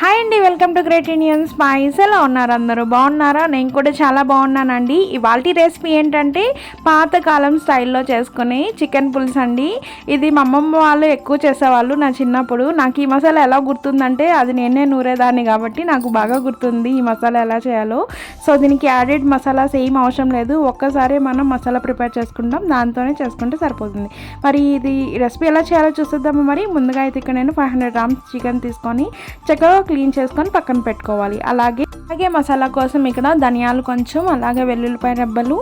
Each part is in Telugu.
హాయ్ అండి welcome to great Indian spice ఎలా ఉన్నారు? అందరూ బాగున్నారా? నేను కూడా చాలా బాగున్నానండి. ఇవాళ రెసిపీ ఏంటంటే పాతకాలం స్టైల్లో చేసుకునే చికెన్ పులుసు అండి. ఇది మా అమ్మమ్మ వాళ్ళు ఎక్కువ చేసేవాళ్ళు నా చిన్నప్పుడు. నాకు ఈ మసాలా ఎలా గుర్తుందంటే అది నేనే నూరేదాన్ని కాబట్టి నాకు బాగా గుర్తుంది ఈ మసాలా ఎలా చేయాలో. సో దీనికి యాడెడ్ మసాలాస్ ఏం అవసరం లేదు. ఒక్కసారి మనం మసాలా ప్రిపేర్ చేసుకుంటాం. దాంతోనే చేసుకుంటే సరిపోతుంది. మరి ఇది రెసిపీ ఎలా చేయాలో చూసేద్దాము మరి. ముందుగా అయితే ఇక్కడ నేను ఫైవ్ హండ్రెడ్ గ్రామ్స్ చికెన్ తీసుకొని చక్కగా క్లీన్ చేసుకొని పక్కన పెట్టుకోవాలి. అలాగే అలాగే మసాలా కోసం ఇక్కడ ధనియాలు కొంచెం అలాగే వెల్లుల్లిపాయ రెబ్బలు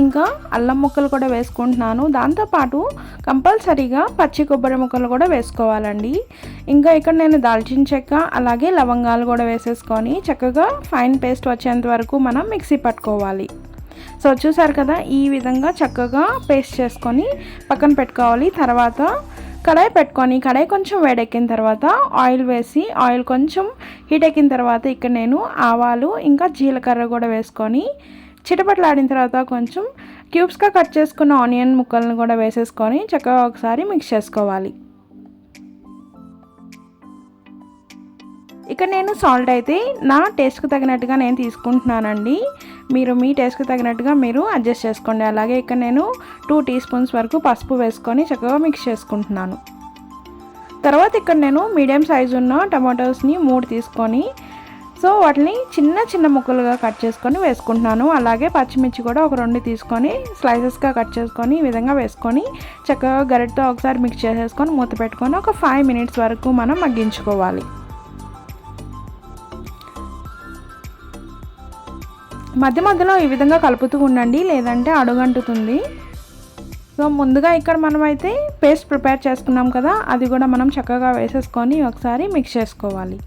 ఇంకా అల్లం ముక్కలు కూడా వేసుకుంటున్నాను. దాంతోపాటు కంపల్సరీగా పచ్చి కొబ్బరి ముక్కలు కూడా వేసుకోవాలండి. ఇంకా ఇక్కడ నేను దాల్చిన చెక్క అలాగే లవంగాలు కూడా వేసేసుకొని చక్కగా ఫైన్ పేస్ట్ వచ్చేంత వరకు మనం మిక్సీ పట్టుకోవాలి. సో చూసారు కదా ఈ విధంగా చక్కగా పేస్ట్ చేసుకొని పక్కన పెట్టుకోవాలి. తర్వాత కడాయి పెట్టుకొని కడాయి కొంచెం వేడెక్కిన తర్వాత ఆయిల్ వేసి ఆయిల్ కొంచెం హీట్ ఎక్కిన తర్వాత ఇక్కడ నేను ఆవాలు ఇంకా జీలకర్ర కూడా వేసుకొని చిటపట్లాడిన తర్వాత కొంచెం క్యూబ్స్గా కట్ చేసుకున్న ఆనియన్ ముక్కలను కూడా వేసేసుకొని చక్కగా ఒకసారి మిక్స్ చేసుకోవాలి. ఇక్కడ నేను సాల్ట్ అయితే నా టేస్ట్కి తగినట్టుగా నేను తీసుకుంటున్నానండి. మీరు మీ టేస్ట్కి తగినట్టుగా మీరు అడ్జస్ట్ చేసుకోండి. అలాగే ఇక్కడ నేను టూ టీ స్పూన్స్ వరకు పసుపు వేసుకొని చక్కగా మిక్స్ చేసుకుంటున్నాను. తర్వాత ఇక్కడ నేను మీడియం సైజు ఉన్న టమాటోస్ని మూడు తీసుకొని సో వాటిని చిన్న చిన్న ముక్కలుగా కట్ చేసుకొని వేసుకుంటున్నాను. అలాగే పచ్చిమిర్చి కూడా ఒక రెండు తీసుకొని స్లైసెస్గా కట్ చేసుకొని ఈ విధంగా వేసుకొని చక్కగా గరిటతో ఒకసారి మిక్స్ చేసేసుకొని మూత పెట్టుకొని ఒక ఫైవ్ మినిట్స్ వరకు మనం మగ్గించుకోవాలి. మధ్య మధ్యలో ఈ విధంగా కలుపుతూ ఉండండి లేదంటే అడుగంటుతుంది. సో ముందుగా ఇక్కడ మనమైతే పేస్ట్ ప్రిపేర్ చేసుకున్నాం కదా అది కూడా మనం చక్కగా వేసేసుకొని ఒకసారి మిక్స్ చేసుకోవాలి.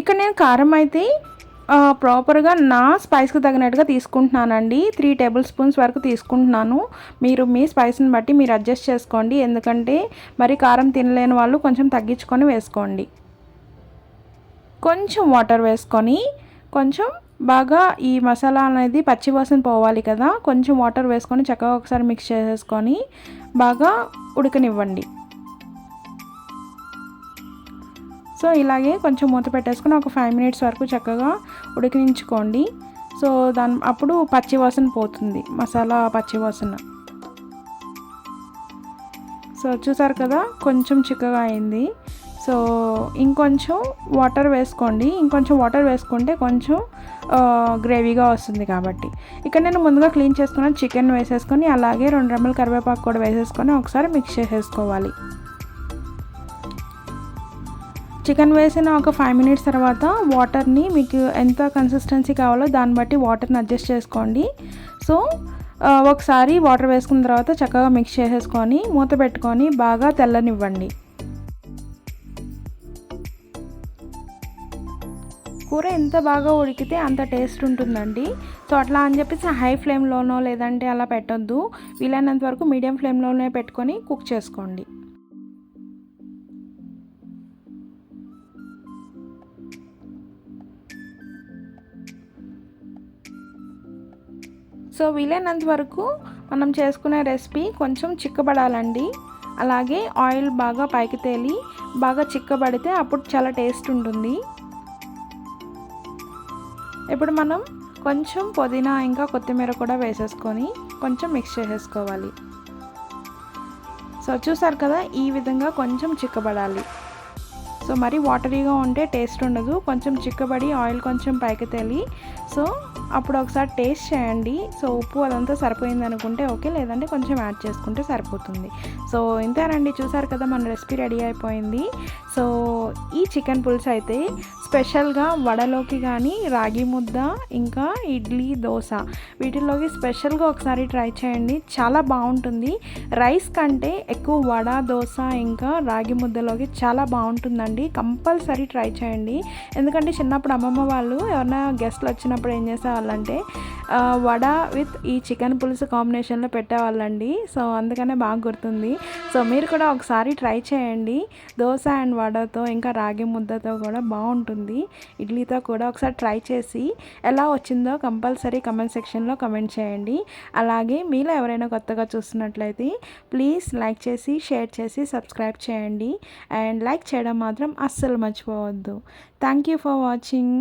ఇక్కడ నేను కారం అయితే ప్రాపర్గా నా స్పైస్కి తగినట్టుగా తీసుకుంటున్నానండి. త్రీ టేబుల్ స్పూన్స్ వరకు తీసుకుంటున్నాను. మీరు మీ స్పైస్ని బట్టి మీరు అడ్జస్ట్ చేసుకోండి. ఎందుకంటే మరి కారం తినలేని వాళ్ళు కొంచెం తగ్గించుకొని వేసుకోండి. కొంచెం వాటర్ వేసుకొని కొంచెం బాగా ఈ మసాలా అనేది పచ్చివాసన పోవాలి కదా కొంచెం వాటర్ వేసుకొని చక్కగా ఒకసారి మిక్స్ చేసేసుకొని బాగా ఉడకనివ్వండి. సో ఇలాగే కొంచెం మూత పెట్టేసుకొని ఒక ఫైవ్ మినిట్స్ వరకు చక్కగా ఉడికించుకోండి. సో దాని అప్పుడు పచ్చి వాసన పోతుంది మసాలా పచ్చి వాసన. సో చూసారు కదా కొంచెం చిక్కగా అయింది. సో ఇంకొంచెం వాటర్ వేసుకోండి. ఇంకొంచెం వాటర్ వేసుకుంటే కొంచెం గ్రేవీగా వస్తుంది కాబట్టి. ఇక్కడ నేను ముందుగా క్లీన్ చేసుకున్న చికెన్ వేసేసుకొని అలాగే రెండు రెమ్మల కరివేపాకు కూడా వేసేసుకొని ఒకసారి మిక్స్ చేసేసుకోవాలి. చికెన్ వేసిన ఒక ఫైవ్ మినిట్స్ తర్వాత వాటర్ని మీకు ఎంత కన్సిస్టెన్సీ కావాలో దాన్ని బట్టి వాటర్ని అడ్జస్ట్ చేసుకోండి. సో ఒకసారి వాటర్ వేసుకున్న తర్వాత చక్కగా మిక్స్ చేసేసుకొని మూత పెట్టుకొని బాగా తెల్లనివ్వండి. కూర ఎంత బాగా ఉడికితే అంత టేస్ట్ ఉంటుందండి. సో అట్లా అని చెప్పేసి హై ఫ్లేమ్లోనో లేదంటే అలా పెట్టొద్దు. వీలైనంత వరకు మీడియం ఫ్లేమ్లోనే పెట్టుకొని కుక్ చేసుకోండి. సో వీలైనంత వరకు మనం చేసుకునే రెసిపీ కొంచెం చిక్కబడాలండి. అలాగే ఆయిల్ బాగా పైకి తేలి బాగా చిక్కబడితే అప్పుడు చాలా టేస్ట్ ఉంటుంది. ఇప్పుడు మనం కొంచెం పుదీనా ఇంకా కొత్తిమీర కూడా వేసేసుకొని కొంచెం మిక్స్ చేసేసుకోవాలి. సో చూసారు కదా ఈ విధంగా కొంచెం చిక్కబడాలి. సో మరి వాటరీగా ఉంటే టేస్ట్ ఉండదు కొంచెం చిక్కబడి ఆయిల్ కొంచెం పైకి తేలి సో అప్పుడు ఒకసారి టేస్ట్ చేయండి. సో ఉప్పు అదంతా సరిపోయింది అనుకుంటే ఓకే లేదంటే కొంచెం యాడ్ చేసుకుంటే సరిపోతుంది. సో ఇంతేనండి చూసారు కదా మన రెసిపీ రెడీ అయిపోయింది. సో ఈ చికెన్ పులుసు అయితే స్పెషల్గా వడలోకి కానీ రాగి ముద్ద ఇంకా ఇడ్లీ దోశ వీటిల్లోకి స్పెషల్గా ఒకసారి ట్రై చేయండి. చాలా బాగుంటుంది. రైస్ కంటే ఎక్కువ వడ దోశ ఇంకా రాగి ముద్దలోకి చాలా బాగుంటుందండి. కంపల్సరీ ట్రై చేయండి. ఎందుకంటే చిన్నప్పుడు అమ్మమ్మ వాళ్ళు ఎవరైనా గెస్ట్లు వచ్చినప్పుడు ఏం చేస్తారు చేసేవాళ్ళంటే వడ విత్ ఈ చికెన్ పులుసు కాంబినేషన్లో పెట్టేవాళ్ళండి. సో అందుకనే బాగా గుర్తుంది. సో మీరు కూడా ఒకసారి ట్రై చేయండి. దోశ అండ్ వడతో ఇంకా రాగి ముద్దతో కూడా బాగుంటుంది. ఇడ్లీతో కూడా ఒకసారి ట్రై చేసి ఎలా వచ్చిందో కంపల్సరీ కమెంట్ సెక్షన్లో కమెంట్ చేయండి. అలాగే మీలో ఎవరైనా కొత్తగా చూస్తున్నట్లయితే ప్లీజ్ లైక్ చేసి షేర్ చేసి సబ్స్క్రైబ్ చేయండి. అండ్ లైక్ చేయడం మాత్రం అస్సలు మర్చిపోవద్దు. Thank you for watching.